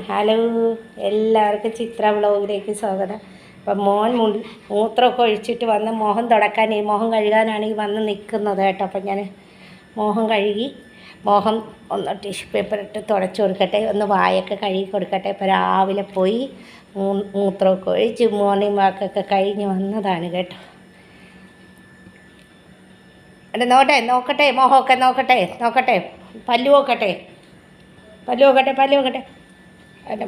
Hello എല്ലാവർക്കും ചിത്ര വ്ളോഗിലേക്ക് സ്വാഗതം. അപ്പം മോൻ മുടി മൂത്രമൊക്കെ ഒഴിച്ചിട്ട് വന്ന് മോഹം തുടക്കാൻ മോഹം കഴുകാനാണ് ഈ വന്ന് നിൽക്കുന്നത് കേട്ടോ. അപ്പം ഞാൻ മോഹം കഴുകി മോഹം ഒന്ന് ടിഷ്യൂ പേപ്പർ ഇട്ട് തുടച്ച് കൊടുക്കട്ടെ ഒന്ന് വായൊക്കെ കഴുകി കൊടുക്കട്ടെ. ഇപ്പം രാവിലെ പോയി മൂ- മൂത്രമൊക്കെ ഒഴിച്ച് മോർണിംഗ് വാക്കൊക്കെ കഴിഞ്ഞ് വന്നതാണ് കേട്ടോ. അല്ല നോട്ടെ നോക്കട്ടെ മോഹമൊക്കെ നോക്കട്ടെ നോക്കട്ടെ പല്ലു നോക്കട്ടെ പല്ലു നോക്കട്ടെ പല്ലു നോക്കട്ടെ എന്റെ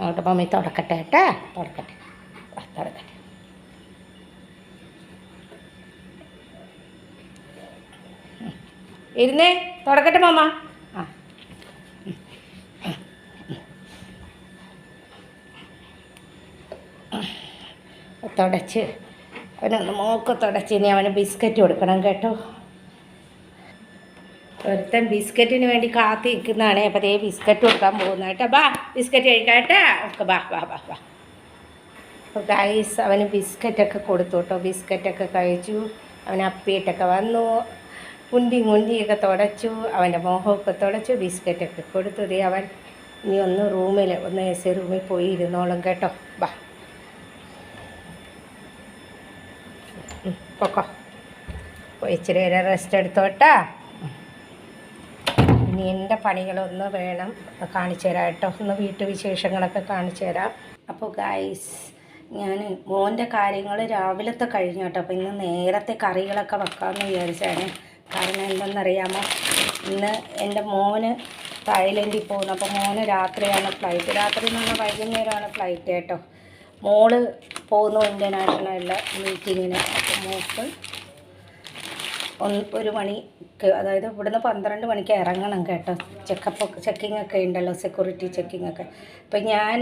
അവിടെ മമ്മി തുടക്കട്ടെ കേട്ടാ. തുടക്കട്ടെ തുടക്കട്ടെ. ഇരുന്നേ തുടക്കട്ടെ മാമ. തുടച്ച് അവനൊന്ന് മൂക്ക് തുടച്ചിനി അവന് ബിസ്ക്കറ്റ് കൊടുക്കണം കേട്ടോ. ഒരുത്തൻ ബിസ്ക്കറ്റിന് വേണ്ടി കാത്തി നിൽക്കുന്നതാണ് അപ്പോൾ അതേ ബിസ്ക്കറ്റ് കൊടുക്കാൻ പോകുന്ന കേട്ടോ. ബാ ബിസ്ക്കറ്റ് കഴിക്കട്ടെ ഓക്കെ ബാ ബാ ബാ ബാ. അപ്പോൾ ഗൈസ് അവന് ബിസ്ക്കറ്റൊക്കെ കൊടുത്തു കേട്ടോ. ബിസ്ക്കറ്റൊക്കെ കഴിച്ചു. അവൻ അപ്പിയിട്ടൊക്കെ വന്നു. കുണ്ടി മുണ്ടിയൊക്കെ തുടച്ചു. അവന്റെ മോഹമൊക്കെ തുടച്ചു. ബിസ്ക്കറ്റൊക്കെ കൊടുത്തു ദേ അവൻ. ഇനി ഒന്ന് റൂമിൽ ഒന്ന് എ സി റൂമിൽ പോയി ഇരുന്നോളും കേട്ടോ. ബാ. പൊക്കോ. പോയി ഇച്ചിരി നേരം റെസ്റ്റ് എടുത്തോട്ടാ ഇനി എന്റെ പണികളൊന്ന് വേണം. കാണിച്ചു തരാം കേട്ടോ. ഒന്ന് വീട്ടുവിശേഷങ്ങളൊക്കെ കാണിച്ചു തരാം. അപ്പോൾ ഗൈസ് ഞാൻ മോന്റെ കാര്യങ്ങൾ രാവിലത്തെ കഴിഞ്ഞു കേട്ടോ. അപ്പോൾ ഇന്ന് നേരത്തെ കറികളൊക്കെ വെക്കാമെന്ന് വിചാരിച്ചാണ് കാരണം എന്തെന്നറിയാമോ? ഇന്ന് എന്റെ മോന് തായ്ലൻഡിൽ പോകുന്നു. അപ്പോൾ മോന് രാത്രിയാണ് ഫ്ലൈറ്റ് രാത്രി എന്ന് പറഞ്ഞാൽ വൈകുന്നേരമാണ് ഫ്ലൈറ്റ് കേട്ടോ. മോൾ പോകുന്നു ഇന്റർനാഷണലിലെ മീറ്റിങ്ങിന് മോൾക്ക് ഒരു മണിക്ക് അതായത് ഇവിടുന്ന് പന്ത്രണ്ട് മണിക്ക് ഇറങ്ങണം കേട്ടോ. ചെക്കപ്പ് ചെക്കിംഗ് ഒക്കെ ഉണ്ടല്ലോ സെക്യൂരിറ്റി ചെക്കിംഗ് ഒക്കെ. അപ്പം ഞാൻ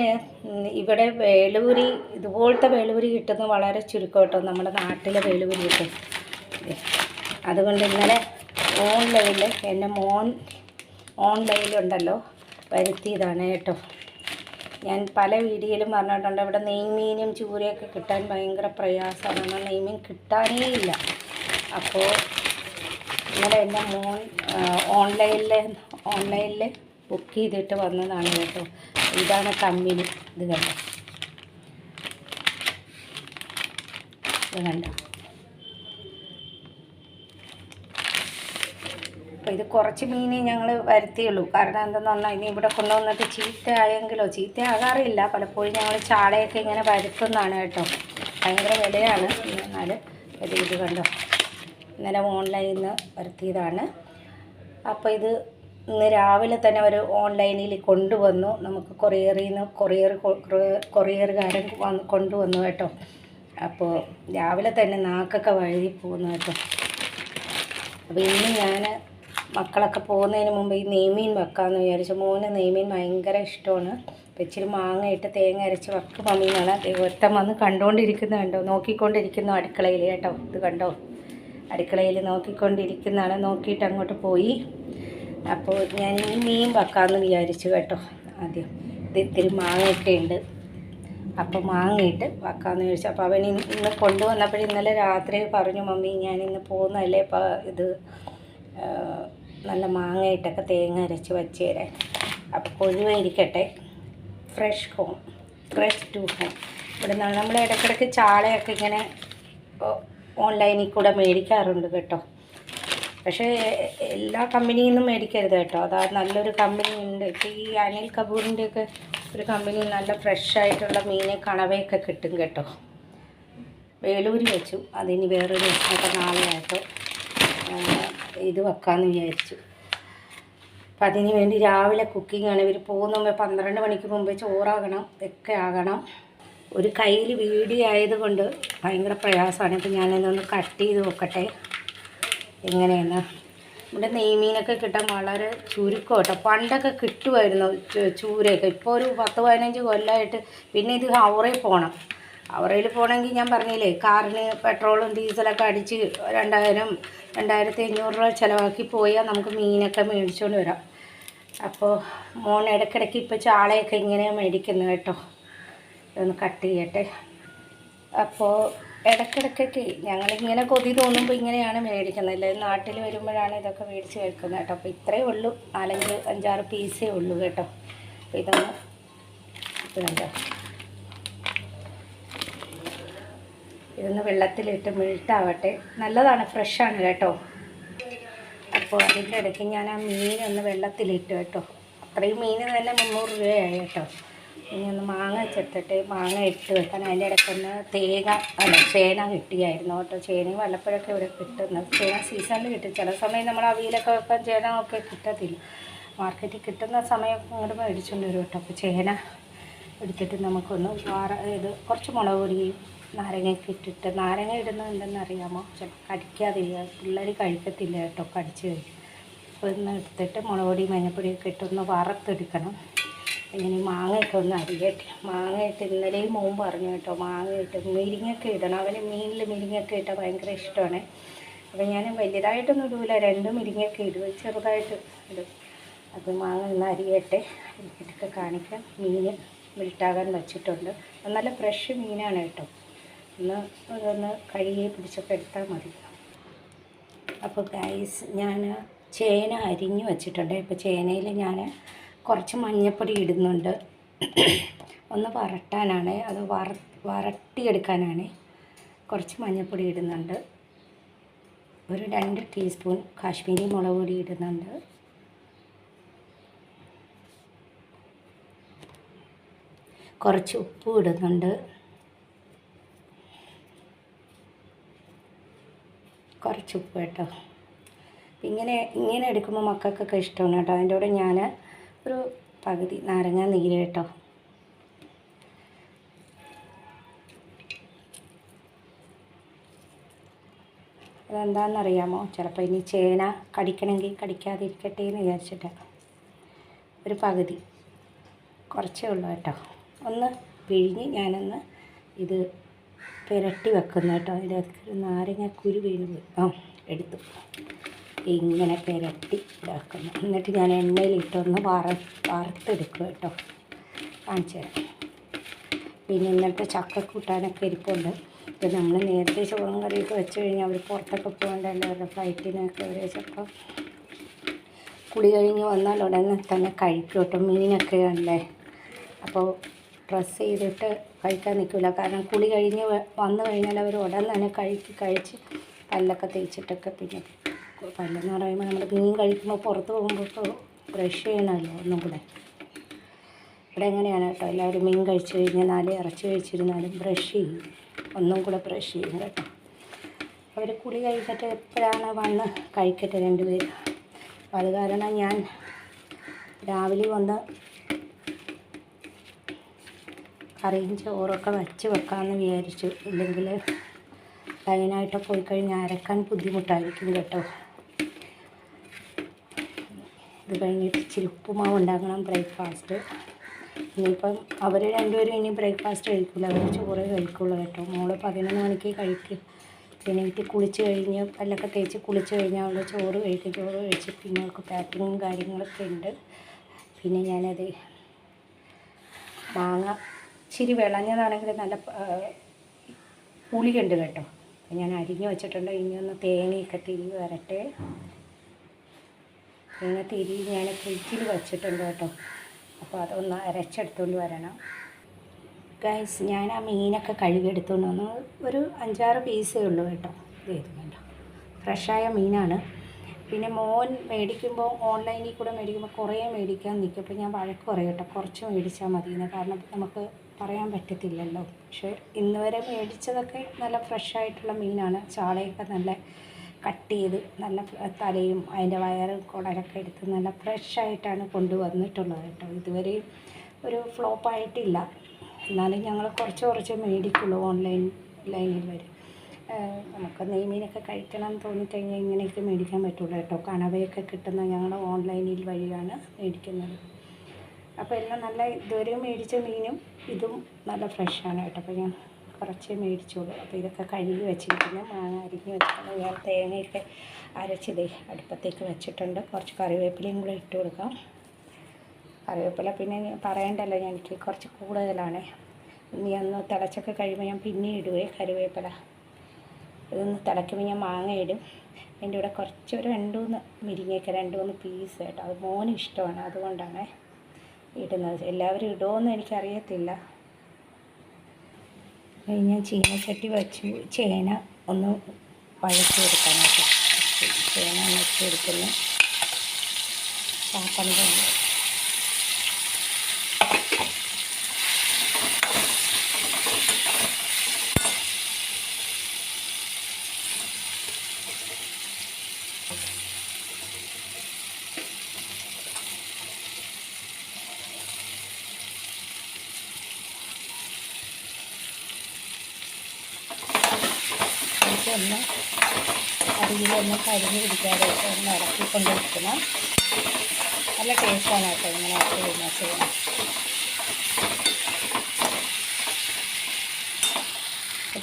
ഇവിടെ വേലൂരി ഇതുപോലത്തെ വേലൂരി കിട്ടുന്നത് വളരെ ചുരുക്കം കേട്ടോ നമ്മുടെ നാട്ടിലെ വേലൂരി കിട്ടും അതുകൊണ്ട് ഇന്നലെ ഓൺലൈനിൽ എന്റെ മോൻ ഓൺലൈനിലുണ്ടല്ലോ വരുത്തിയതാണ് കേട്ടോ. ഞാൻ പല വീഡിയോയിലും പറഞ്ഞിട്ടുണ്ട് ഇവിടെ നെയ്മീനും ചൂരയൊക്കെ കിട്ടാൻ ഭയങ്കര പ്രയാസമാണ് നെയ്മീൻ കിട്ടാനേ ഇല്ല. അപ്പോൾ ഇന്നലെ എന്റെ മോൻ ഓൺലൈനിൽ ഓൺലൈനിൽ ബുക്ക് ചെയ്തിട്ട് വന്നതാണ് കേട്ടോ. ഇതാണ് കമ്പനി. ഇത് കണ്ടോ? ഇത് കണ്ടോ? അപ്പോൾ ഇത് കുറച്ച് മീനേ ഞങ്ങൾ വരുത്തിയുള്ളൂ. കാരണം എന്തെന്ന് പറഞ്ഞാൽ ഇനി ഇവിടെ കൊണ്ടുവന്നിട്ട് ചീത്തയായെങ്കിലോ? ചീത്തയാകാറില്ല. പലപ്പോഴും ഞങ്ങൾ ചാളയൊക്കെ ഇങ്ങനെ വരുത്തുന്നതാണ് കേട്ടോ. ഭയങ്കര വിലയാണ്. എന്നാൽ ഇത് ഇത് കണ്ടോ? ഇന്നലെ ഓൺലൈനിൽ നിന്ന് വരുത്തിയതാണ്. അപ്പോൾ ഇത് ഇന്ന് രാവിലെ തന്നെ ഒരു ഓൺലൈനിൽ കൊണ്ടുവന്നു. നമുക്ക് കൊറിയറിൽ നിന്ന് കൊറിയർ കൊറിയറുകാരൻ കൊണ്ടുവന്നു കേട്ടോ. അപ്പോൾ രാവിലെ തന്നെ നാക്കൊക്കെ വഴുതി പോകുന്നു കേട്ടോ. അപ്പോൾ ഇന്ന് ഞാൻ മക്കളൊക്കെ പോകുന്നതിന് മുമ്പ് ഈ നെയ്മീൻ വെക്കാമെന്ന് വിചാരിച്ചു. മോന് നെയ്മീൻ ഭയങ്കര ഇഷ്ടമാണ്. അപ്പം ഇച്ചിരി മാങ്ങ ഇട്ട് തേങ്ങ അരച്ച് വെക്കും മമ്മീനാണ്. ഒരുത്തം വന്ന് കണ്ടുകൊണ്ടിരിക്കുന്ന കണ്ടോ? നോക്കിക്കൊണ്ടിരിക്കുന്നു അടുക്കളയിൽ കേട്ടോ. ഇത് കണ്ടോ? അടുക്കളയിൽ നോക്കിക്കൊണ്ടിരിക്കുന്നതാണ്. നോക്കിയിട്ട് അങ്ങോട്ട് പോയി. അപ്പോൾ ഞാൻ ഈ മീൻ വെക്കാമെന്ന് വിചാരിച്ചു കേട്ടോ ആദ്യം. ഇത് ഇത്തിരി മാങ്ങയൊക്കെ ഉണ്ട് അപ്പോൾ മാങ്ങയിട്ട് വെക്കാമെന്ന് ചോദിച്ചു അപ്പോൾ അവൻ ഇന്ന് കൊണ്ടുവന്നപ്പോൾ ഇന്നലെ രാത്രി പറഞ്ഞു മമ്മി ഞാൻ ഇന്ന് പോകുന്നതല്ലേ? ഇപ്പോൾ ഇത് നല്ല മാങ്ങയിട്ടൊക്കെ തേങ്ങ അരച്ച് വച്ച് തരാൻ അപ്പോൾ കൊഴുവായിരിക്കട്ടെ. Fresh home fresh to home ഇവിടെ നിന്ന് നമ്മൾ ഇടയ്ക്കിടയ്ക്ക് ചാളയൊക്കെ ഇങ്ങനെ ഓൺലൈനിൽ കൂടെ മേടിക്കാറുണ്ട് കേട്ടോ. പക്ഷേ എല്ലാ കമ്പനിയിൽ നിന്നും മേടിക്കരുത് കേട്ടോ. അതാ നല്ലൊരു കമ്പനി ഉണ്ട്. ഇപ്പോൾ ഈ അനിൽ കപൂറിന്റെയൊക്കെ ഒരു കമ്പനി നല്ല ഫ്രഷ് ആയിട്ടുള്ള മീൻ കണവയൊക്കെ കിട്ടും കേട്ടോ. വേലൂരി വെച്ചു. അതിന് വേറൊരു ദിവസമൊക്കെ നാളെ ആയിട്ടോ ഇത് വെക്കാമെന്ന് വിചാരിച്ചു. അപ്പം അതിന് വേണ്ടി രാവിലെ കുക്കിംഗ് ആണ്. ഇവർ പോകുന്ന മുമ്പേ പന്ത്രണ്ട് മണിക്ക് മുമ്പേ ചോറാകണം ഒക്കെ ആകണം. ഒരു കയ്യിൽ വീഡിയോ ആയതുകൊണ്ട് ഭയങ്കര പ്രയാസമാണ്. അപ്പം ഞാനിതൊന്ന് കട്ട് ചെയ്ത് നോക്കട്ടെ. എങ്ങനെയെന്ന്. ഇവിടെ നെയ്മീനൊക്കെ കിട്ടാൻ വളരെ ചുരുക്കം കേട്ടോ പണ്ടൊക്കെ കിട്ടുമായിരുന്നു ചൂരയൊക്കെ. ഇപ്പോൾ ഒരു പത്ത് പതിനഞ്ച് കൊല്ലമായിട്ട് പിന്നെ ഇത് ഹൗറയിൽ പോകണം ഹൗറയിൽ പോകണമെങ്കിൽ ഞാൻ പറഞ്ഞില്ലേ കാറിന് പെട്രോളും ഡീസലൊക്കെ അടിച്ച് രണ്ടായിരം രണ്ടായിരത്തി അഞ്ഞൂറ് രൂപ ചിലവാക്കി പോയാൽ നമുക്ക് മീനൊക്കെ മേടിച്ചുകൊണ്ട് വരാം. അപ്പോൾ മോൻ ഇടയ്ക്കിടയ്ക്ക് ഇപ്പോൾ ചാളയൊക്കെ ഇങ്ങനെയാണ് മേടിക്കുന്നത് കേട്ടോ. ഇതൊന്ന് കട്ട് ചെയ്യട്ടെ. അപ്പോൾ ഇടയ്ക്കിടയ്ക്കൊക്കെ ഞങ്ങളിങ്ങനെ കൊതി തോന്നുമ്പോൾ ഇങ്ങനെയാണ് മേടിക്കുന്നത്. അല്ലെങ്കിൽ നാട്ടിൽ വരുമ്പോഴാണ് ഇതൊക്കെ മേടിച്ച് കേൾക്കുന്നത് കേട്ടോ. അപ്പോൾ ഇത്രയേ ഉള്ളൂ. നാലഞ്ച് അഞ്ചാറ് പീസേ ഉള്ളൂ കേട്ടോ. അപ്പോൾ ഇതൊന്ന് ഇതുണ്ടോ ഇതൊന്ന് വെള്ളത്തിലിട്ട് മെൽട്ടാവട്ടെ നല്ലതാണ് ഫ്രഷാണ് കേട്ടോ. അപ്പോൾ അതിന്റെ ഇടയ്ക്ക് ഞാൻ ആ മീനൊന്ന് വെള്ളത്തിലിട്ട് കേട്ടോ. അത്രയും മീൻ തന്നെ മുന്നൂറ് രൂപയായി കേട്ടോ. ഇനി ഒന്ന് മാങ്ങ ചെത്തിട്ട് മാങ്ങ ഇട്ട് വെക്കാൻ അതിന്റെ ഇടയ്ക്കൊന്ന് തേങ്ങ അല്ല ചേന കിട്ടിയായിരുന്നു കേട്ടോ. ചേനയും വല്ലപ്പോഴൊക്കെ ഇവിടെ കിട്ടുന്നത്. ചേന സീസണിൽ കിട്ടും. ചില സമയം നമ്മൾ അവിയിലൊക്കെ വെക്കാൻ ചേന ഒക്കെ കിട്ടത്തില്ല. മാർക്കറ്റിൽ കിട്ടുന്ന സമയം അങ്ങോട്ട് മേടിച്ചുകൊണ്ട് വരും കേട്ടോ. അപ്പോൾ ചേന എടുത്തിട്ട് നമുക്കൊന്ന് വാറ ഇത് കുറച്ച് മുളക് പൊടിയും നാരങ്ങയൊക്കെ ഇട്ടിട്ട് നാരങ്ങ ഇടുന്നത് അറിയാമോ ചിലപ്പോൾ കടിക്കാതില്ല. പിള്ളേർ കഴിക്കത്തില്ല കേട്ടോ കടിച്ച് കഴിക്കും. അപ്പോൾ എടുത്തിട്ട് മുളക് പൊടി മഞ്ഞപ്പൊടിയൊക്കെ ഇട്ടൊന്ന് വറുത്തെടുക്കണം. ഇങ്ങനെ മാങ്ങയൊക്കെ ഒന്ന് അരിയട്ടെ. മാങ്ങയിട്ട് ഇന്നലെയും മോൻ പറഞ്ഞു കേട്ടോ മാങ്ങയിട്ട് മിരിങ്ങൊക്കെ ഇടണം. അവന് മീനിൽ മിരിങ്ങൊക്കെ ഇട്ടാൽ ഭയങ്കര ഇഷ്ടമാണ്. അപ്പോൾ ഞാൻ വലുതായിട്ടൊന്നും ഇടൂല. രണ്ട് മിരിങ്ങൊക്കെ ഇടും. ചെറുതായിട്ട് ഇടും. അപ്പോൾ മാങ്ങ ഒന്ന് അരിയട്ടെ. അരിഞ്ഞിട്ടൊക്കെ കാണിക്കാം. മീൻ മിൽട്ടാകാൻ വെച്ചിട്ടുണ്ട്. നല്ല ഫ്രഷ് മീനാണ് കേട്ടോ. ഒന്ന് അതൊന്ന് കഴുകി പിടിച്ചൊക്കെ എടുത്താൽ മതി. അപ്പോൾ ഗൈസ് ഞാൻ ചേന അരിഞ്ഞു വെച്ചിട്ടുണ്ട്. ഇപ്പോൾ ചേനയിൽ ഞാൻ കുറച്ച് മഞ്ഞപ്പൊടി ഇടുന്നുണ്ട്. ഒന്ന് വരട്ടാനാണ് അത് വറ വരട്ടിയെടുക്കാനാണ്. കുറച്ച് മഞ്ഞപ്പൊടി ഇടുന്നുണ്ട്. ഒരു രണ്ട് ടീസ്പൂൺ കാശ്മീരി മുളക് പൊടി ഇടുന്നുണ്ട്. കുറച്ച് ഉപ്പ് ഇടുന്നുണ്ട്. കുറച്ച് ഉപ്പ് കേട്ടോ. ഇങ്ങനെ ഇങ്ങനെ എടുക്കുമ്പോൾ മക്കൾക്കൊക്കെ ഇഷ്ടമാണ് കേട്ടോ. അതിന്റെ കൂടെ ഞാൻ ഒരു പകുതി നാരങ്ങ നീര് കേട്ടോ. അതെന്താണെന്നറിയാമോ ചിലപ്പോൾ ഇനി ചേന കടിക്കണമെങ്കിൽ കടിക്കാതിരിക്കട്ടെ എന്ന് വിചാരിച്ചിട്ട് ഒരു പകുതി. കുറച്ചേ ഉള്ളൂ കേട്ടോ. ഒന്ന് പിഴിഞ്ഞ് ഞാനൊന്ന് ഇത് പുരട്ടി വെക്കുന്ന കേട്ടോ. അതിന്റെ ഒരു നാരങ്ങ കുരു വീണ് ആ എടുത്തു. ഇങ്ങനെ പുരട്ടി ഇതാക്കുന്നു. എന്നിട്ട് ഞാൻ എണ്ണയിലിട്ടൊന്ന് വറ വറുത്തെടുക്കും കേട്ടോ. കാണിച്ചു തരാം. പിന്നെ ഇന്നത്തെ ചക്കക്കൂട്ടാനൊക്കെ ഇരിപ്പുണ്ട്. ഇപ്പം നമ്മൾ നേരത്തെ ചോറും കറിയൊക്കെ വെച്ച് കഴിഞ്ഞാൽ അവർ പുറത്തൊക്കെ പോകണ്ടല്ലോ അവരുടെ ഫ്ലൈറ്റിനൊക്കെ അവർ ചിലപ്പോൾ കുളി കഴിഞ്ഞ് വന്നാൽ ഉടനെ തന്നെ കഴിക്കും കേട്ടോ. മീനൊക്കെ ഉണ്ടേ അപ്പോൾ ഡ്രസ്സ് ചെയ്തിട്ട് കഴിക്കാൻ നിൽക്കില്ല. കാരണം കുളി കഴിഞ്ഞ് വന്നു കഴിഞ്ഞാൽ അവർ ഉടൻ തന്നെ കഴിച്ച് കഴിച്ച് പല്ലൊക്കെ തേച്ചിട്ടൊക്കെ പിന്നെ പല്ലെന്ന് പറയുമ്പോൾ നമ്മൾ മീൻ കഴിക്കുമ്പോൾ പുറത്ത് പോകുമ്പോൾ ബ്രഷ് ചെയ്യണമല്ലോ ഒന്നും കൂടെ. ഇവിടെ എങ്ങനെയാണ് കേട്ടോ? എല്ലാവരും മീൻ കഴിച്ചു കഴിഞ്ഞാൽ ഇറച്ചി കഴിച്ചിരുന്നാലും ബ്രഷ് ചെയ്യും. ഒന്നും കൂടെ ബ്രഷ് ചെയ്യും കേട്ടോ. അവർ കുളി കഴിച്ചിട്ട് എപ്പോഴാണ് വന്ന് കഴിക്കട്ടെ രണ്ടുപേരും. അപ്പോൾ അത് കാരണം ഞാൻ രാവിലെ വന്ന് കറിയും ചോറൊക്കെ വച്ച് വെക്കാമെന്ന് വിചാരിച്ചു. ഇല്ലെങ്കിൽ ലൈനായിട്ട് പോയി കഴിഞ്ഞാൽ അരക്കാൻ ബുദ്ധിമുട്ടായിരിക്കും കേട്ടോ. ഇത് കഴിഞ്ഞിട്ട് ഇച്ചിരി ഉണ്ടാക്കണം ബ്രേക്ക്ഫാസ്റ്റ്. ഇനിയിപ്പം അവർ രണ്ടുപേരും ഇനി ബ്രേക്ക്ഫാസ്റ്റ് കഴിക്കില്ല അവർ ചോറ് കഴിക്കുള്ളൂ കേട്ടോ. മോൾ പതിനൊന്ന് മണിക്ക് കഴിക്കും. പിന്നെ വീട്ടിൽ കുളിച്ച് കഴിഞ്ഞ് പല്ലൊക്കെ തേച്ച് കുളിച്ച് കഴിഞ്ഞാൽ അവൾ ചോറ് കഴിക്കും. ചോറ് കഴിച്ച് പിന്നെ അവൾക്ക് പാക്കിങ്ങും കാര്യങ്ങളൊക്കെ ഉണ്ട്. പിന്നെ ഞാനത് മാങ്ങ ഇച്ചിരി വിളഞ്ഞതാണെങ്കിൽ നല്ല പുളിയുണ്ട് കേട്ടോ. ഞാൻ അരിഞ്ഞ് വെച്ചിട്ടുണ്ട്. ഇനി ഒന്ന് തേങ്ങയൊക്കെ തിരികെ വരട്ടെ. തേങ്ങ തിരി ഞാൻ ഫ്രിഡ്ജിൽ വെച്ചിട്ടുണ്ട് കേട്ടോ. അപ്പോൾ അതൊന്ന് അരച്ചെടുത്തുകൊണ്ട് വരണം. ഗൈസ് ഞാൻ ആ മീനൊക്കെ കഴുകിയെടുത്തുകൊണ്ട് വന്നു. ഒരു അഞ്ചാറ് പീസേ ഉള്ളൂ കേട്ടോ. ഇത് ഫ്രഷായ മീനാണ്. പിന്നെ മോൻ മേടിക്കുമ്പോൾ ഓൺലൈനിൽ കൂടെ മേടിക്കുമ്പോൾ കുറേ മേടിക്കാൻ നിൽക്കും അപ്പോൾ ഞാൻ വഴക്ക് പറയും കേട്ടോ. കുറച്ച് മേടിച്ചാൽ മതി കാരണം നമുക്ക് പറയാൻ പറ്റത്തില്ലല്ലോ. പക്ഷേ ഇന്ന് വരെ മേടിച്ചതൊക്കെ നല്ല ഫ്രഷായിട്ടുള്ള മീനാണ്. ചാളയൊക്കെ നല്ല കട്ട് ചെയ്ത് നല്ല തലയും അതിന്റെ വയറും കുടലൊക്കെ എടുത്ത് നല്ല ഫ്രഷായിട്ടാണ് കൊണ്ടുവന്നിട്ടുള്ളത് കേട്ടോ. ഇതുവരെയും ഒരു ഫ്ലോപ്പായിട്ടില്ല എന്നാലും ഞങ്ങൾ കുറച്ച് കുറച്ച് മേടിക്കുള്ളൂ ഓൺലൈൻ ലൈനിൽ വരെ. നമുക്ക് നെയ്മീനൊക്കെ കഴിക്കണം എന്ന് തോന്നിക്കഴിഞ്ഞാൽ ഇങ്ങനെയൊക്കെ മേടിക്കാൻ പറ്റുള്ളൂ കേട്ടോ. കണവയൊക്കെ കിട്ടുന്ന ഞങ്ങൾ ഓൺലൈനിൽ വഴിയാണ് മേടിക്കുന്നത്. അപ്പോൾ എല്ലാം നല്ല ഇതുവരെ മേടിച്ച മീനും ഇതും നല്ല ഫ്രഷാണ് കേട്ടോ. അപ്പോൾ ഞാൻ കുറച്ച് മേടിച്ചോളൂ അപ്പോൾ ഇതൊക്കെ കഴുകി വെച്ചിരിക്കുന്നു. മാങ്ങ അരിഞ്ഞ് വെച്ചിട്ടുണ്ട്. ഞാൻ തേങ്ങയൊക്കെ അരച്ചിതേ അടുപ്പത്തേക്ക് വെച്ചിട്ടുണ്ട്. കുറച്ച് കറിവേപ്പിലയും കൂടെ ഇട്ട് കൊടുക്കാം. കറിവേപ്പില പിന്നെ പറയണ്ടല്ലോ ഞാൻ എനിക്ക് കുറച്ച് കൂടുതലാണ്. ഇനി ഒന്ന് തിളച്ചൊക്കെ കഴിയുമ്പോൾ ഞാൻ പിന്നെ ഇടുവേ കറിവേപ്പില. ഇതൊന്ന് തിളയ്ക്കുമ്പോൾ ഞാൻ മാങ്ങ ഇടും. എന്റെ ഇവിടെ കുറച്ചൊരു രണ്ട് മൂന്ന് മുരിങ്ങയൊക്കെ രണ്ട് മൂന്ന് പീസ് കേട്ടോ. അത് മോന് ഇഷ്ടമാണ്. അതുകൊണ്ടാണ്. ഇടുന്നത് എല്ലാവരും ഇടുമോയെന്ന് എനിക്കറിയത്തില്ല. ഞാൻ ചീനച്ചട്ടി വെച്ച് ചേന ഒന്ന് വഴച്ചു കൊടുക്കാനായിട്ട് ചേന വച്ചെടുക്കുന്നു ചാപ്പന്റെ ഒന്ന് അരിയിലൊന്ന് കരിഞ്ഞ് പിടിക്കാതെ ഒന്ന് ഇറക്കിക്കൊണ്ട് വെക്കണം നല്ല ടേസ്റ്റാണ് കേട്ടോ ഇങ്ങനെ ഇറക്കി കഴിഞ്ഞാൽ ചെയ്യണം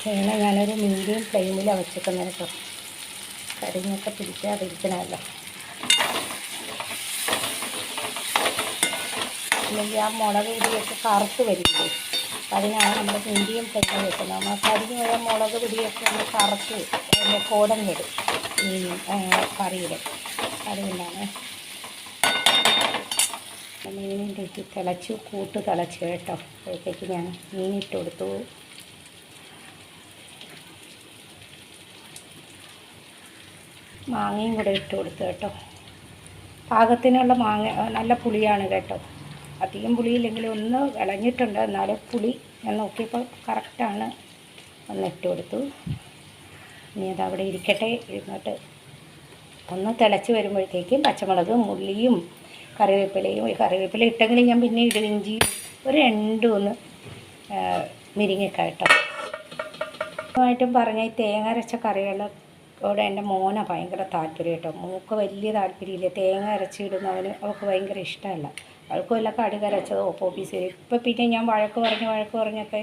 ചെയ്യണ ഞാനൊരു മീഡിയം ഫ്ലെയിമിലാണ് വെച്ചിരിക്കുന്നത് കേട്ടോ. കരിഞ്ഞൊക്കെ പിടിക്കാതിരിക്കണമല്ലോ. അല്ലെങ്കിൽ ആ മുളക് ഇടിയൊക്കെ കറുത്ത് വരില്ലേ? അതിനാണ് നമ്മൾ മീഡിയം തെക്കും വെക്കുന്നത്. കരിഞ്ഞ് പോയ മുളക് പിടിയൊക്കെ ഒന്ന് കറുത്ത് അതിന്റെ കോടം വരും. ഈ കറിയിൽ അതുകൊണ്ടാണ് മീനിന്റെ തിളച്ചു കൂട്ട് തിളച്ചു കേട്ടോ. അപ്പോഴത്തേക്ക് ഞാൻ മീനിട്ട് കൊടുത്തു. മാങ്ങയും കൂടെ ഇട്ട് കൊടുത്തു കേട്ടോ. പാകത്തിനുള്ള മാങ്ങ നല്ല പുളിയാണ് കേട്ടോ. അധികം പുളിയില്ലെങ്കിലും ഒന്ന് ഇളഞ്ഞിട്ടുണ്ട്. എന്നാലും പുളി ഞാൻ നോക്കിയപ്പോൾ കറക്റ്റാണ്. ഒന്ന് ഇട്ട് കൊടുത്തു. ഇനി അതവിടെ ഇരിക്കട്ടെ. ഇരുന്നിട്ട് ഒന്ന് തിളച്ച് വരുമ്പോഴത്തേക്കും പച്ചമുളകും മുള്ളിയും കറിവേപ്പിലയും ഈ കറിവേപ്പില ഇട്ടെങ്കിലും ഞാൻ പിന്നെ ഇടും ഇഞ്ചി. ഒരു രണ്ടു ഒന്ന് മിരിങ്ങക്ക കേട്ടോ ആയിട്ടും പറഞ്ഞ ഈ തേങ്ങ അരച്ച കറികളോട് എന്റെ മോന ഭയങ്കര താല്പര്യം കേട്ടോ. മൂക്ക് വലിയ താല്പര്യമില്ല. തേങ്ങ അരച്ചിടുന്നവന് അവൾക്ക് ഭയങ്കര ഇഷ്ടമല്ല. അവൾക്ക് കടി കടുക് അരച്ചതോ ഓഫീസിൽ ഇപ്പം പിന്നെ ഞാൻ വഴക്ക് പറഞ്ഞ് വഴക്ക് പറഞ്ഞൊക്കെ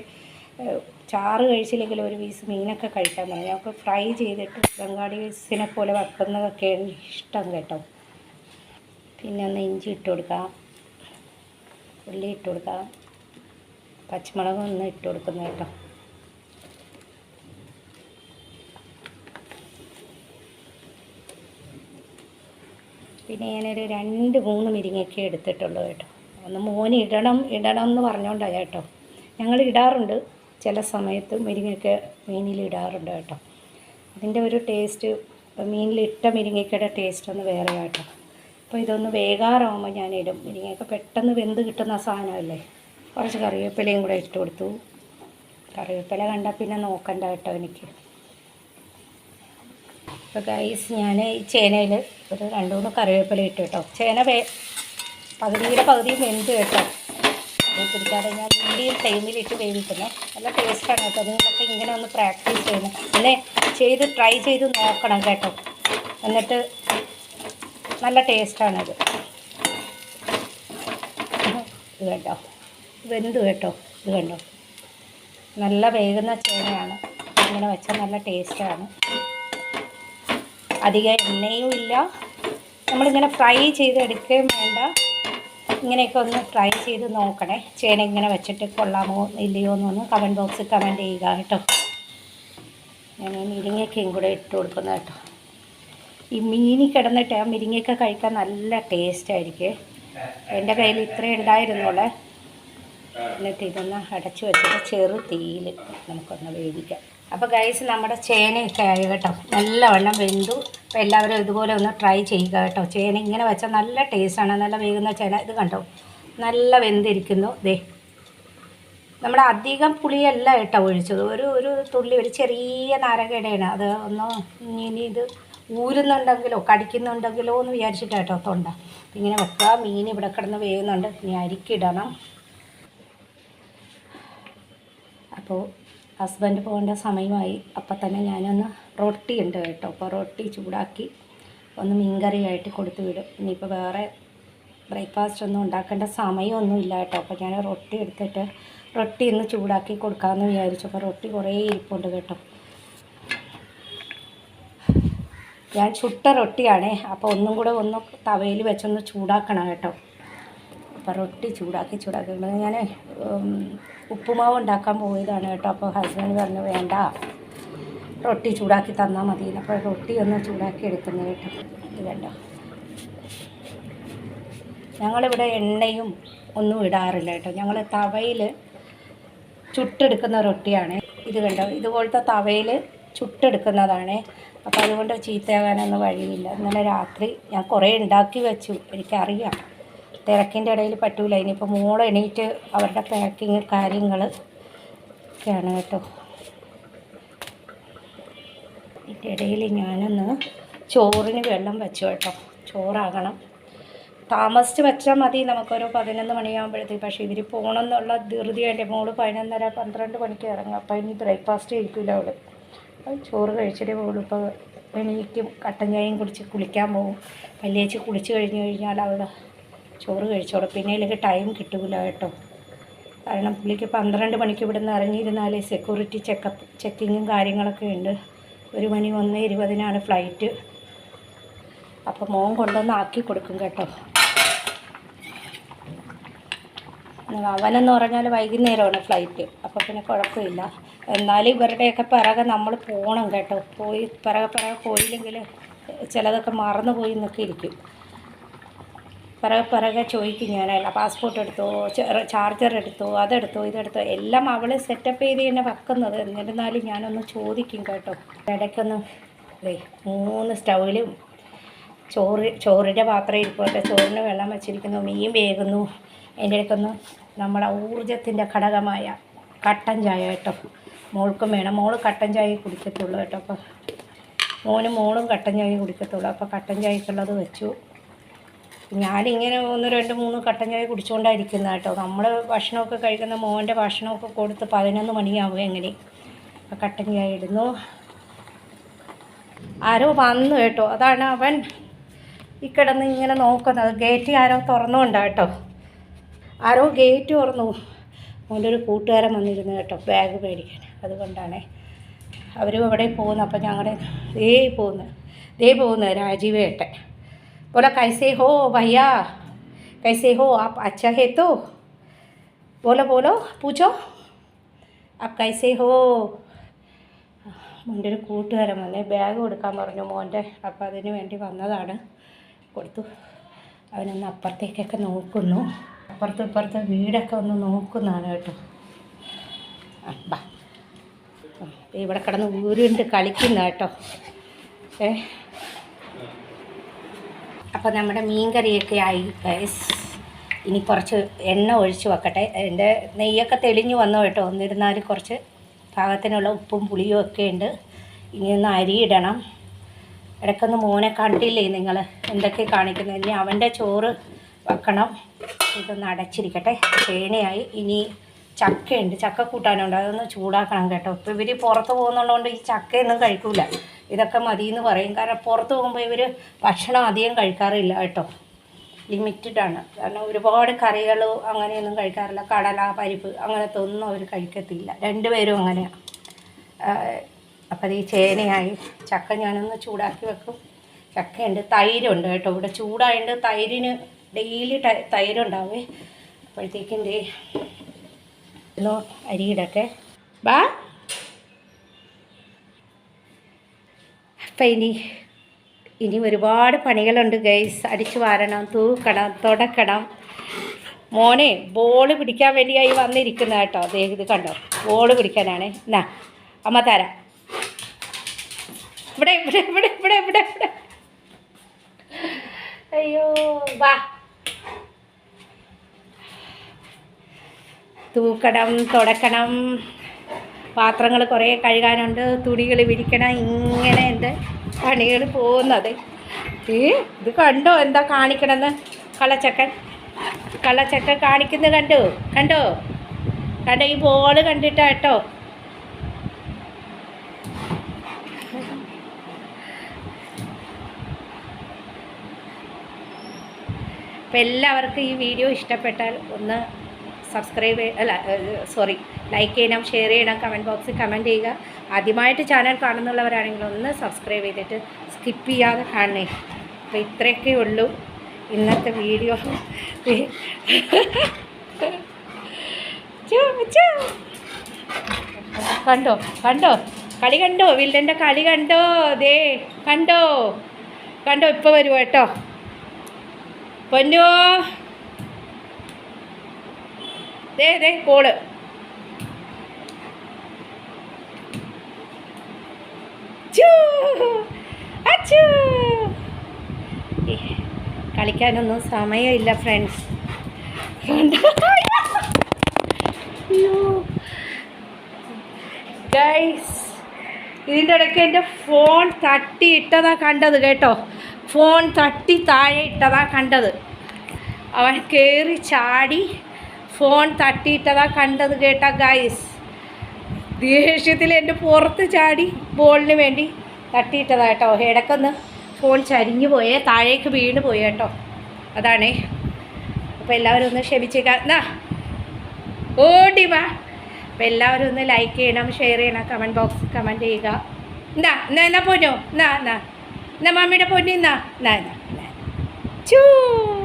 ചാറ് കഴിച്ചില്ലെങ്കിൽ ഒരു പീസ് മീനൊക്കെ കഴിക്കാൻ പറഞ്ഞു. ഞങ്ങൾക്ക് ഫ്രൈ ചെയ്തിട്ട് ബംഗാളി പീസിനെ പോലെ വെക്കുന്നതൊക്കെയാണ് ഇഷ്ടം കേട്ടോ. പിന്നെ ഒന്ന് ഇഞ്ചി ഇട്ട് കൊടുക്കാം. ഉള്ളി ഇട്ട് കൊടുക്കാം. പച്ചമുളക് ഒന്ന് ഇട്ട് കൊടുക്കുന്നു കേട്ടോ. പിന്നെ ഞാനൊരു രണ്ട് മൂന്ന് മുരിങ്ങയ്ക്ക എടുത്തിട്ടുള്ളൂ കേട്ടോ. ഒന്ന് മോന് ഇടണം ഇടണം എന്ന് പറഞ്ഞോണ്ടാണ് കേട്ടോ. ഞങ്ങൾ ഇടാറുണ്ട്. ചില സമയത്ത് മുരിങ്ങയ്ക്ക മീനിൽ ഇടാറുണ്ട് കേട്ടോ. അതിന്റെ ഒരു ടേസ്റ്റ് മീനിലിട്ട മുരിങ്ങയ്ക്കയുടെ ടേസ്റ്റ് ഒന്ന് വേറെ കേട്ടോ. അപ്പോൾ ഇതൊന്ന് ഞാൻ ഇടും മുരിങ്ങയ്ക്ക പെട്ടെന്ന് വെന്ത് കിട്ടുന്ന സാധനമല്ലേ? കുറച്ച് കറിവേപ്പിലയും കൂടെ ഇട്ട് കൊടുത്തു. കറിവേപ്പില കണ്ടാൽ പിന്നെ നോക്കണ്ട കേട്ടോ എനിക്ക്. അപ്പോൾ ഗൈസ് ഞാൻ ഈ ചേനയിൽ ഒരു രണ്ട് മൂന്ന് കറിവേപ്പില ഇട്ട് കേട്ടോ. ചേന വേ പകുതിയുടെ പകുതിയും വെന്ത് കേട്ടോ. പിടിക്കാതെ ഞാൻ മീഡിയം ടൈമിലിട്ട് വേവിക്കുന്നു. നല്ല ടേസ്റ്റാണ് കേട്ടോ. നിങ്ങളൊക്കെ ഇങ്ങനെ ഒന്ന് പ്രാക്ടീസ് ചെയ്യണം. പിന്നെ ചെയ്ത് ട്രൈ ചെയ്ത് നോക്കണം കേട്ടോ. എന്നിട്ട് നല്ല ടേസ്റ്റാണത് ഇത് കേട്ടോ വെന്ത് കേട്ടോ. ഇത് കണ്ടോ? നല്ല വേകുന്ന ചേനയാണ്. ഇങ്ങനെ വെച്ചാൽ നല്ല ടേസ്റ്റാണ് അധികം എണ്ണയും ഇല്ല. നമ്മളിങ്ങനെ ഫ്രൈ ചെയ്ത് എടുക്കുകയും വേണ്ട. ഇങ്ങനെയൊക്കെ ഒന്ന് ഫ്രൈ ചെയ്ത് നോക്കണേ. ചേന ഇങ്ങനെ വെച്ചിട്ട് കൊള്ളാമോ ഇല്ലയോ എന്നൊന്ന് കമന്റ് ബോക്സിൽ കമന്റ് ചെയ്യുക കേട്ടോ. ഞാൻ മുരിങ്ങയ്ക്കയും കൂടെ ഇട്ട് കൊടുക്കുന്നത് കേട്ടോ. ഈ മീനി കിടന്നിട്ട് ആ മിരിങ്ങയൊക്കെ കഴിക്കാൻ നല്ല ടേസ്റ്റ് ആയിരിക്കും. എന്റെ കയ്യിൽ ഇത്രയും ഉണ്ടായിരുന്നുള്ളേ. എന്നിട്ട് ഇതൊന്ന് അടച്ചു വെച്ചിട്ട് ചെറു തീയിൽ നമുക്കൊന്ന് വേവിക്കാം. അപ്പോൾ ഗൈസ് നമ്മുടെ ചേനയൊക്കെ ആയി കേട്ടോ. നല്ലവണ്ണം വെന്തു. അപ്പോൾ എല്ലാവരും ഇതുപോലെ ഒന്ന് ട്രൈ ചെയ്യുക കേട്ടോ. ചേന ഇങ്ങനെ വെച്ചാൽ നല്ല ടേസ്റ്റാണ് നല്ല വേകുന്ന ചേന. ഇത് കണ്ടോ? നല്ല വെന്തിരിക്കുന്നു. ദേ. നമ്മൾ അധികം പുളിയല്ല കേട്ടോ ഒഴിച്ചത്. ഒരു ഒരു തുള്ളി ഒരു ചെറിയ നാരകയുടെയാണ് അത് ഒന്ന് ഇനി ഇത് ഊരുന്നുണ്ടെങ്കിലോ കടിക്കുന്നുണ്ടെങ്കിലോ എന്ന് വിചാരിച്ചിട്ട് കേട്ടോ തൊണ്ട. ഇങ്ങനെ വെക്കുക മീൻ ഇവിടെ കിടന്ന് വേകുന്നുണ്ട് ഇനി അരിക്കിടണം. അപ്പോൾ ഹസ്ബൻഡ് പോകേണ്ട സമയമായി. അപ്പം തന്നെ ഞാനൊന്ന് റൊട്ടി ഉണ്ട് കേട്ടോ. അപ്പോൾ റൊട്ടി ചൂടാക്കി ഒന്ന് മീൻകറിയായിട്ട് കൊടുത്തു വിടും. ഇനിയിപ്പോൾ വേറെ ബ്രേക്ക്ഫാസ്റ്റ് ഒന്നും ഉണ്ടാക്കേണ്ട സമയമൊന്നും ഇല്ല കേട്ടോ. അപ്പോൾ ഞാൻ റൊട്ടി എടുത്തിട്ട് റൊട്ടി ഒന്ന് ചൂടാക്കി കൊടുക്കാമെന്ന് വിചാരിച്ചു. അപ്പോൾ റൊട്ടി കുറേ ഇരിപ്പുണ്ട് കേട്ടോ. ഞാൻ ചുട്ട റൊട്ടിയാണേ. അപ്പോൾ ഒന്നും കൂടെ ഒന്ന് തവയിൽ വെച്ചൊന്ന് ചൂടാക്കണം കേട്ടോ. അപ്പോൾ റൊട്ടി ചൂടാക്കി ചൂടാക്കി. ഞാൻ ഉപ്പുമാവ് ഉണ്ടാക്കാൻ പോയതാണ് കേട്ടോ. അപ്പോൾ ഹസ്ബൻഡ് പറഞ്ഞു വേണ്ട. റൊട്ടി ചൂടാക്കി തന്നാൽ മതി. അപ്പോൾ റൊട്ടി ഒന്ന് ചൂടാക്കി എടുക്കുന്നത് കേട്ടോ. ഇത് കണ്ടോ? ഞങ്ങളിവിടെ എണ്ണയും ഒന്നും ഇടാറില്ല കേട്ടോ. ഞങ്ങൾ തവയിൽ ചുട്ടെടുക്കുന്ന റൊട്ടിയാണ്. ഇത് കണ്ടോ? ഇതുപോലത്തെ തവയിൽ ചുട്ടെടുക്കുന്നതാണ്. അപ്പോൾ അതുകൊണ്ട് ചീത്തയാകാനൊന്നും വഴിയില്ല. ഇന്നലെ രാത്രി ഞാൻ കുറേ ഉണ്ടാക്കി വെച്ചു. എനിക്കറിയാം. തിരക്കിന്റെ ഇടയിൽ പറ്റൂല. ഇനിയിപ്പോൾ മോളെ എണീറ്റ് അവരുടെ പാക്കിങ് കാര്യങ്ങൾ ഒക്കെയാണ് കേട്ടോ. ഇതിന്റെ ഇടയിൽ ഞാനൊന്ന് ചോറിന് വെള്ളം വെച്ചു കേട്ടോ. ചോറാകണം. താമസിച്ച് വെച്ചാൽ മതി. നമുക്കൊരു പതിനൊന്ന് മണിയാകുമ്പോഴത്തേക്ക് പക്ഷേ ഇവർ പോകണമെന്നുള്ള ധൃതിയായിട്ട് മോൾ പതിനൊന്നര പന്ത്രണ്ട് മണിക്ക് ഇറങ്ങും. അപ്പോൾ ഇനി ബ്രേക്ക്ഫാസ്റ്റ് കഴിക്കില്ല അവൾ ചോറ് കഴിച്ചിട്ട് പോകുള്ളൂ ഇപ്പോൾ എണീക്കും. കട്ടൻ ചായയും കുടിച്ച് കുളിക്കാൻ പോകും പല്ലിയേച്ച് കുളിച്ച് കഴിഞ്ഞ് കഴിഞ്ഞാൽ അവൾ ചോറ് കഴിച്ചോളൂ പിന്നെ ഇതിലേക്ക് ടൈം കിട്ടൂല കേട്ടോ. കാരണം പുള്ളിക്ക് പന്ത്രണ്ട് മണിക്ക് ഇവിടെ നിന്ന് ഇറങ്ങിയിരുന്നാലേ സെക്യൂരിറ്റി ചെക്കപ്പ് ചെക്കിങ്ങും കാര്യങ്ങളൊക്കെ ഉണ്ട്. ഒരു മണി ഒന്ന് ഇരുപതിനാണ് ഫ്ലൈറ്റ് അപ്പോൾ മോൻ കൊണ്ടുവന്ന് ആക്കി കൊടുക്കും കേട്ടോ. അവനെന്ന് പറഞ്ഞാൽ വൈകുന്നേരമാണ് ഫ്ലൈറ്റ് അപ്പോൾ പിന്നെ കുഴപ്പമില്ല. എന്നാലും ഇവരുടെയൊക്കെ പിറകെ നമ്മൾ പോകണം കേട്ടോ. പോയി പിറകെ പിറകെ പോയില്ലെങ്കിൽ ചിലതൊക്കെ മറന്നു പോയി എന്നൊക്കെ ഇരിക്കും. പിറകെ പിറകെ ചോദിക്കും ഞാൻ പാസ്പോർട്ട് എടുത്തോ? ചാർജർ എടുത്തോ? അതെടുത്തോ? ഇതെടുത്തോ? എല്ലാം അവൾ സെറ്റപ്പ് ചെയ്ത് തന്നെ വെക്കുന്നത്. എന്നിരുന്നാലും ഞാനൊന്ന് ചോദിക്കും കേട്ടോ. ഇടയ്ക്കൊന്ന് മൂന്ന് സ്റ്റൗവിലും ചോറ് ചോറിന്റെ പാത്രം ഇരിപ്പോട്ടെ ചോറിന് വെള്ളം വെച്ചിരിക്കുന്നു. മീൻ വേകുന്നു. അതിന്റെ ഇടയ്ക്കൊന്ന് നമ്മുടെ ഊർജത്തിന്റെ ഘടകമായ കട്ടൻ ചായ കേട്ടോ. മോൾക്കും വേണം. മോൾ കട്ടൻ ചായ കുടിക്കത്തുള്ളൂ കേട്ടോ. അപ്പോൾ മോനും മോളും കട്ടൻ ചായ കുടിക്കത്തുള്ളൂ. അപ്പോൾ കട്ടൻ ചായക്കുള്ളത് വെച്ചു. ഞാനിങ്ങനെ ഒന്ന് രണ്ട് മൂന്ന് കട്ടൻ ചായ കുടിച്ചുകൊണ്ടായിരിക്കുന്നത് കേട്ടോ. നമ്മൾ ഭക്ഷണമൊക്കെ കഴിക്കുന്ന മോന്റെ ഭക്ഷണമൊക്കെ കൊടുത്ത് പതിനൊന്ന് മണിയാവുക എങ്ങനെ? കട്ടൻ ചായ ഇടുന്നു. ആരോ വന്നു കേട്ടോ. അതാണ് അവൻ ഈ കിടന്ന് ഇങ്ങനെ നോക്കുന്നത്. ഗേറ്റ് ആരോ തുറന്നുകൊണ്ട് കേട്ടോ. ആരോ ഗേറ്റ് തുറന്നു. മോന്റെ ഒരു കൂട്ടുകാരൻ വന്നിരുന്നു കേട്ടോ ബാഗ് മേടിക്കാൻ. അതുകൊണ്ടാണേ അവരും അവിടെ പോകുന്നു. അപ്പം ഞങ്ങളുടെ ദേ പോകുന്നു. ദേ പോകുന്നു രാജീവേട്ടൻ. बोला कैसे हो भैया कैसे हो आप अच्छा है तो बोलो बोलो पूछो आप कैसे हो മോൻ്റെ ഒരു കൂട്ടുകാരൻ വന്നേ ബാഗ് കൊടുക്കാൻ പറഞ്ഞു മോൻ്റെ അപ്പോൾ അതിന് വേണ്ടി വന്നതാണ് കൊടുത്തു അവനൊന്ന് അപ്പുറത്തേക്കൊക്കെ നോക്കുന്നു അപ്പുറത്തും ഇപ്പുറത്തെ വീടൊക്കെ ഒന്ന് നോക്കുന്നതാണ് കേട്ടോ ആ ബാ ആ, ഇവിടെ കിടന്ന് ഊരുണ്ട് കളിക്കുന്ന കേട്ടോ ഏ അപ്പോൾ നമ്മുടെ മീൻ കറിയൊക്കെ ആയി ഗൈസ് ഇനി കുറച്ച് എണ്ണ ഒഴിച്ച് വെക്കട്ടെ. എന്റെ നെയ്യൊക്കെ തെളിഞ്ഞു വന്നു കേട്ടോ. എന്നിരുന്നാലും കുറച്ച് പാകത്തിനുള്ള ഉപ്പും പുളിയും ഒക്കെ ഉണ്ട്. ഇനി ഒന്ന് അരിയിടണം. ഇടയ്ക്കൊന്ന് മോനെ കണ്ടില്ലേ നിങ്ങൾ? എന്തൊക്കെ കാണിക്കുന്നത്? ഇനി അവന്റെ ചോറ് വെക്കണം. ഇതൊന്ന് അടച്ചിരിക്കട്ടെ. ചേനയായി ഇനി ചക്കയുണ്ട്. ചക്ക കൂട്ടാനുണ്ട്. അതൊന്ന് ചൂടാക്കണം കേട്ടോ. ഇപ്പോൾ ഇവർ പുറത്ത് പോകുന്നതുകൊണ്ട് ഈ ചക്കയൊന്നും കഴിക്കൂല. ഇതൊക്കെ മതി എന്ന് പറയും. കാരണം പുറത്ത് പോകുമ്പോൾ ഇവർ ഭക്ഷണം അധികം കഴിക്കാറില്ല കേട്ടോ. ലിമിറ്റഡാണ് കാരണം ഒരുപാട് കറികൾ അങ്ങനെയൊന്നും കഴിക്കാറില്ല. കടല പരിപ്പ് അങ്ങനത്തെ ഒന്നും അവർ കഴിക്കത്തില്ല. രണ്ടുപേരും അങ്ങനെയാണ് അപ്പോൾ ഈ ചേനയായി. ചക്ക ഞാനൊന്ന് ചൂടാക്കി വെക്കും. ചക്കയുണ്ട്. തൈരുണ്ട് കേട്ടോ. ഇവിടെ ചൂടായതുകൊണ്ട് തൈരിന് ഡെയിലി തൈരുണ്ടാവേ. അപ്പോഴത്തേക്കും ഒന്ന് അരിയിടട്ടെ ബാ. അപ്പം ഇനി ഇനി ഒരുപാട് പണികളുണ്ട് ഗൈസ് അടിച്ചു വാരണം തൂക്കണം തുടക്കണം. മോനെ ബോൾ പിടിക്കാൻ വേണ്ടിയായി വന്നിരിക്കുന്ന കേട്ടോ. ദേ ഇത് കണ്ടോ? ബോൾ പിടിക്കാനാണ്. എന്നാ അമ്മ തരാം. ഇവിടെ ഇവിടെ ഇവിടെ ഇവിടെ ഇവിടെ ഇവിടെ. അയ്യോ വാ. തൂക്കണം തുടക്കണം. പാത്രങ്ങൾ കുറേ കഴുകാനുണ്ട്. തുണികൾ വിരിക്കണം. ഇങ്ങനെ എന്റെ പണികൾ പോകുന്നത്. ഏ ഇത് കണ്ടോ? എന്താ കാണിക്കണമെന്ന് കള്ളച്ചക്കൻ. കള്ളച്ചക്കൻ കാണിക്കുന്നത് കണ്ടോ? കണ്ടോ? കണ്ടോ? ഈ ബോൾ കണ്ടിട്ടാ കേട്ടോ. അപ്പം എല്ലാവർക്കും ഈ വീഡിയോ ഇഷ്ടപ്പെട്ടാൽ ഒന്ന് സബ്സ്ക്രൈബ് അല്ല സോറി ലൈക്ക് ചെയ്യണം ഷെയർ ചെയ്യണം കമന്റ് ബോക്സിൽ കമന്റ് ചെയ്യുക. ആദ്യമായിട്ട് ചാനൽ കാണുന്നുള്ളവരാണെങ്കിൽ ഒന്ന് സബ്സ്ക്രൈബ് ചെയ്തിട്ട് സ്കിപ്പ് ചെയ്യാതെ കാണണേ. അപ്പോൾ ഇത്രയൊക്കെ ഉള്ളൂ. ഇന്നത്തെ വീഡിയോ. കണ്ടോ കണ്ടോ? കളി കണ്ടോ? വില്ലന്റെ കളി കണ്ടോ? ദേ കണ്ടോ? കണ്ടോ ഇപ്പോൾ വരുമോ കേട്ടോ? പൊന്നോ? ദേ ദേ കോൾ. കളിക്കാനൊന്നും സമയമില്ല ഫ്രണ്ട്സ് ഗൈസ് ഇതിന്റെ ഇടയ്ക്ക് എന്റെ ഫോൺ തട്ടി ഇട്ടതാ കണ്ടത് കേട്ടോ. ഫോൺ തട്ടി താഴെ ഇട്ടതാ കണ്ടത്. അവൻ കയറി ചാടി ഫോൺ തട്ടിയിട്ടതാ കണ്ടത് കേട്ട ഗൈസ് ദേഷ്യത്തിൽ എന്റെ പുറത്ത് ചാടി ബോളിന് വേണ്ടി തട്ടിയിട്ടതാ കേട്ടോ. ഇടയ്ക്കൊന്ന് ഫോൺ ചരിഞ്ഞു പോയേ താഴേക്ക് വീണ് പോയി കേട്ടോ. അതാണേ. അപ്പോൾ എല്ലാവരും ഒന്ന് ക്ഷമിച്ചേക്കാ. ഓടി വാ. അപ്പോൾ എല്ലാവരും ഒന്ന് ലൈക്ക് ചെയ്യണം ഷെയർ ചെയ്യണം കമന്റ് ബോക്സ് കമന്റ് ചെയ്യുക. എന്നാ എന്നാ എന്നാ പൊന്നോ. എന്നാ എന്നാ എന്നാ മമ്മിയുടെ പൊന്നു എന്നാ എന്നാ എന്നാ. ചൂ.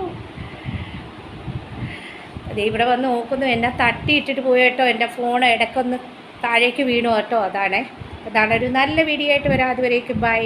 അത് ഇവിടെ വന്ന് നോക്കുന്നു എന്നെ തട്ടിയിട്ടിട്ട് പോയി കേട്ടോ എന്റെ ഫോൺ ഇടയ്ക്കൊന്ന് താഴേക്ക് വീണു കേട്ടോ അതാണേ. അതാണ് ഒരു നല്ല വീഡിയോ ആയിട്ട് വരാം. അതുവരേക്കും ബൈ